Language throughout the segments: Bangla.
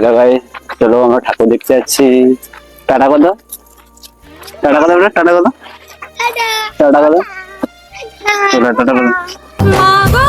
হ্যালো ভাই চলো আমরা ঠাকুর দেখতে যাচ্ছি। টাটা কথা টাটা কথা টাটা কথা টাটা। কথা চলো টাটা মা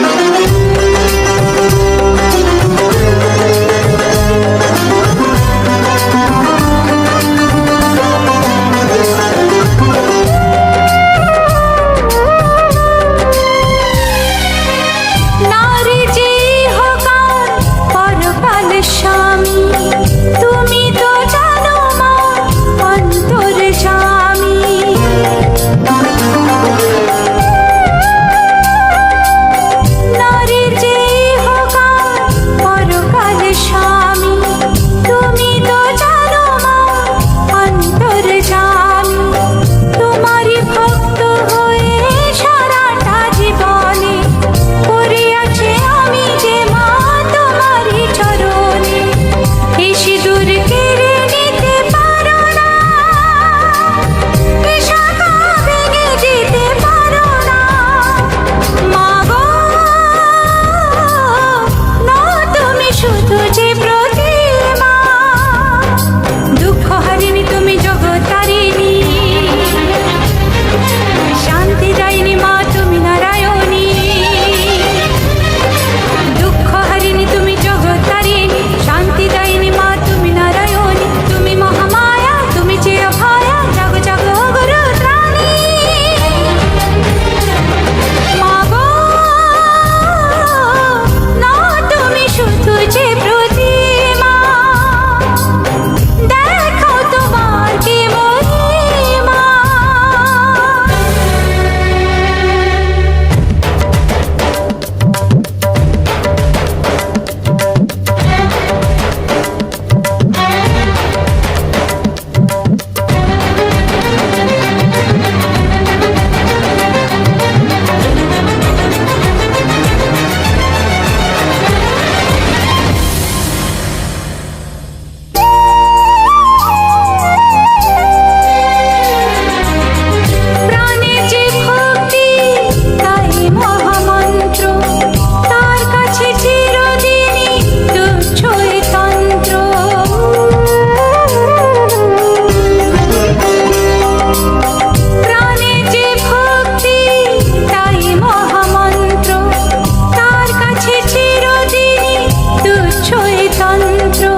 no, no. शान्त्रो